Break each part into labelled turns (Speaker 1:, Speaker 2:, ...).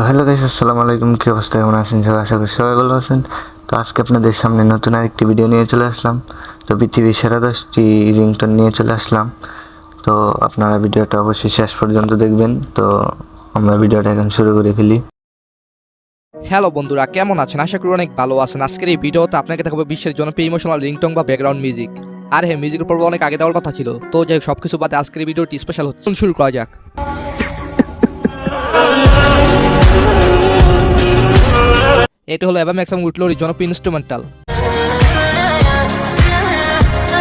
Speaker 1: তো hello guys আসসালামু আলাইকুম। কী অবস্থা? কেমন আছেন? সবাই আশা করি সবাই ভালো আছেন। তো আজকে আপনাদের সামনে নতুন আরেকটি ভিডিও নিয়ে চলে আসলাম। তো পৃথিবীর সেরা দশটি রিংটোন নিয়ে চলে আসলাম। তো আপনারা ভিডিওটা অবশ্যই শেষ পর্যন্ত দেখবেন। তো আমরা ভিডিওটা এখন শুরু করে ফেলি।
Speaker 2: হ্যালো বন্ধুরা, কেমন আছেন? আশা করি অনেক ভালো আছেন। আজকের এই ভিডিওতে আপনাকে দেখাবো বিশ্বের জনপ্রিয় ইমোশনাল রিংটং বা ব্যাকগ্রাউন্ড মিউজিক আর হ্যাঁ মিউজিকের পর্ব অনেক আগে দেওয়ার কথা ছিল। তো যাই হোক, সবকিছু বাদে আজকের ভিডিওটি স্পেশাল হচ্ছে। শুরু করা যাক। এটা হলো এভার ম্যাক্সাম উইটলোর জনপ্রিয় ইনস্ট্রুমেন্টাল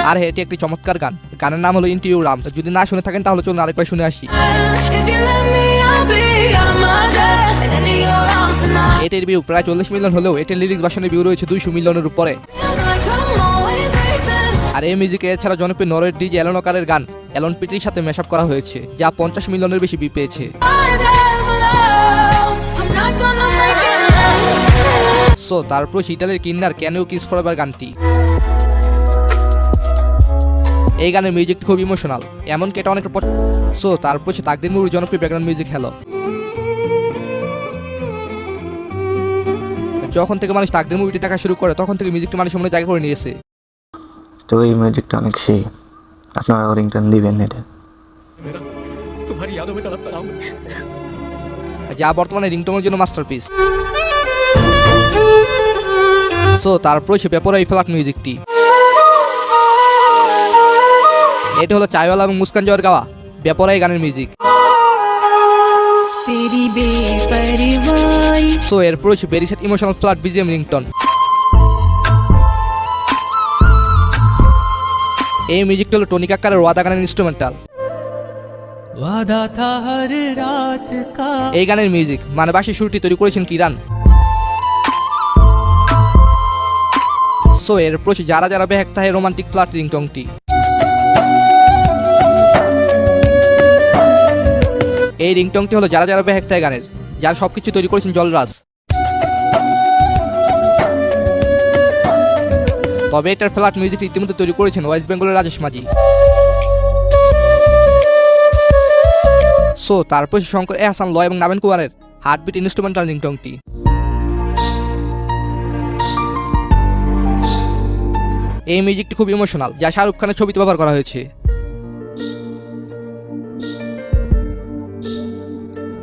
Speaker 2: আর এটি একটি চমৎকার গান। গানের নাম হলো ইন্টিউ রামস যদি না শুনে থাকেন, তাহলে চলুন আরেকবার শুনে আসি. এটির ভিউ প্রায় চল্লিশ মিলিয়ন হলেও এটির লিরিক্স ভাষণের ভিউ রয়েছে দুইশো মিলিয়নের উপরে. আর এই মিউজিকে এছাড়া জনপ্রিয় নরওয়ের ডিজে অ্যালনকারের গান অ্যালন পিটির সাথে মেশআপ করা হয়েছে, যা পঞ্চাশ মিলিয়নের বেশি বি পেয়েছে। সো তারপর শীতালের ইতালির কিন্নার কেন কিস ফরবার গানটি। এই গানের মিউজিক খুব ইমোশনাল এমনকি এটা অনেক সো তারপর সে তাকদিন মুভির জনপ্রিয় ব্যাকগ্রাউন্ড মিউজিক হ্যালো যখন থেকে মানুষ তাকদিন মুভিটি দেখা শুরু করে তখন থেকে মিউজিকটা মানুষের মনে জায়গা করে নিয়েছে।
Speaker 1: তো এই মিউজিকটা অনেক সেই? আপনার রিংটন দিবেন এটা।
Speaker 2: যা বর্তমানে রিংটনের জন্য মাস্টারপিস সো তারপরে ছেপে পড়ে এই ফ্ল্যাট মিউজিকটি। এটা হলো চাইওয়ালা এবং মুস্কান জয়ের গাওয়া ব্যাপারে এই গানের মিউজিক। সো এরপর হচ্ছে বেরিসাত ইমোশনাল ফ্ল্যাট বিজিএম রিংটন এই মিউজিকটা হলো টনি কাক্কারের ওয়াদা গানের ইনস্ট্রুমেন্টাল এই গানের মিউজিক মানে বাসি সুরটি তৈরি করেছেন কিরান। এরপর সে যারা যারা বেহেক তাহে রোমান্টিক ফ্ল্যাট রিংটংটি। এই রিংটংটি হলো যারা যারা বেহেক তাহে গানের, যার সবকিছু তৈরি করেছেন জলরাজ। তবে এটার ফ্ল্যাট মিউজিক ইতিমধ্যে তৈরি করেছেন ওয়েস্ট বেঙ্গলের রাজেশ মাঝি। সো, তারপর শঙ্কর এ হাসান লয় এবং নাবেন কুমারের হার্টবিট ইনস্ট্রুমেন্টাল রিংটংটি। এই মিউজিকটি খুব ইমোশনাল, যা শাহরুখ খানের ছবিতে ব্যবহার করা হয়েছে।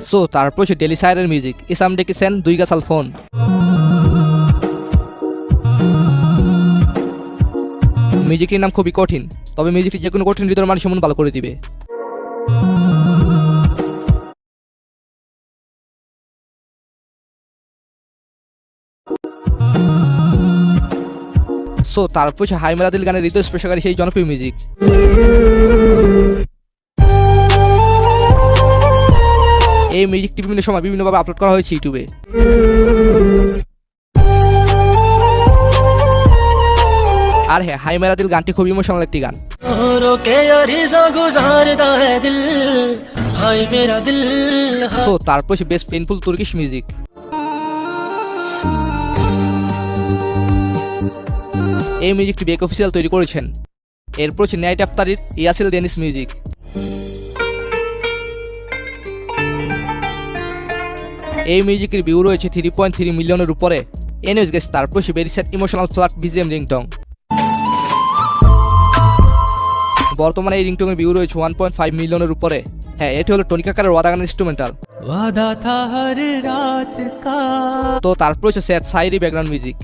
Speaker 2: সো তারপর সে ডেলি সাইরের মিউজিক ইসাম ডেকিসেন দুই গাছাল ফোন। মিউজিকটির নাম খুবই কঠিন, তবে মিউজিকটি যে কোনো কঠিন হৃদয়ের মানুষ মন ভালো করে দিবে। সো তারপর হাই মেলাদিল গানের হৃদয় স্পেশাল সেই জনপ্রিয় মিউজিক এই মিউজিকটি বিভিন্ন সময় বিভিন্নভাবে আপলোড করা হয়েছে ইউটিউবে আর হ্যাঁ হাই মেরা দিল গানটি খুব ইমোশনাল একটি গান। তো তারপর বেশ পেনফুল তুর্কিশ মিউজিক এই মিউজিকটি বেক অফিসিয়াল তৈরি করেছেন। এরপর হচ্ছে নাইট অফ তারির ইয়াসিল ডেনিস মিউজিক এই মিউজিকের ভিউ রয়েছে থ্রি পয়েন্ট থ্রি মিলিয়নের উপরে। এনএস গেছে তারপর সে বেরিয়েছেন ইমোশনাল ফ্লাট বিজিএম রিংটং বর্তমানে এই রিংটংয়ের ভিউ রয়েছে ওয়ান পয়েন্ট ফাইভ মিলিয়নের উপরে। হ্যাঁ এটি হলো টনিকাকারের
Speaker 3: ওয়াদা গানের ইনস্ট্রুমেন্টাল
Speaker 2: তো তারপর হচ্ছে স্যার সাইরি ব্যাকগ্রাউন্ড মিউজিক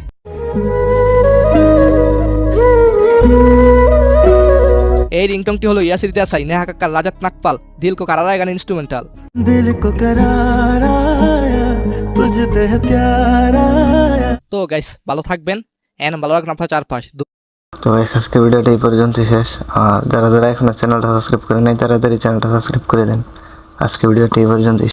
Speaker 2: এই রিংটংটি হলো ইয়াসির দেসাই নেহা কাক্কা রাজাত নাকপাল দিল কো কারারায় গান ইনস্ট্রুমেন্টাল
Speaker 4: দিল কো কারারায়া তুঝে পে প্যারায়া।
Speaker 2: তো গাইস ভালো থাকবেন। এন ভালো রাখবেন আপনার চারপাশ।
Speaker 1: তো এই আজকে ভিডিওটা এই পর্যন্তই শেষ। আর যারা যারা এখনও চ্যানেলটা সাবস্ক্রাইব করে নাই তারা তাড়াতাড়ি চ্যানেলটা সাবস্ক্রাইব করে দেন। আজকে ভিডিওটা এই পর্যন্তই।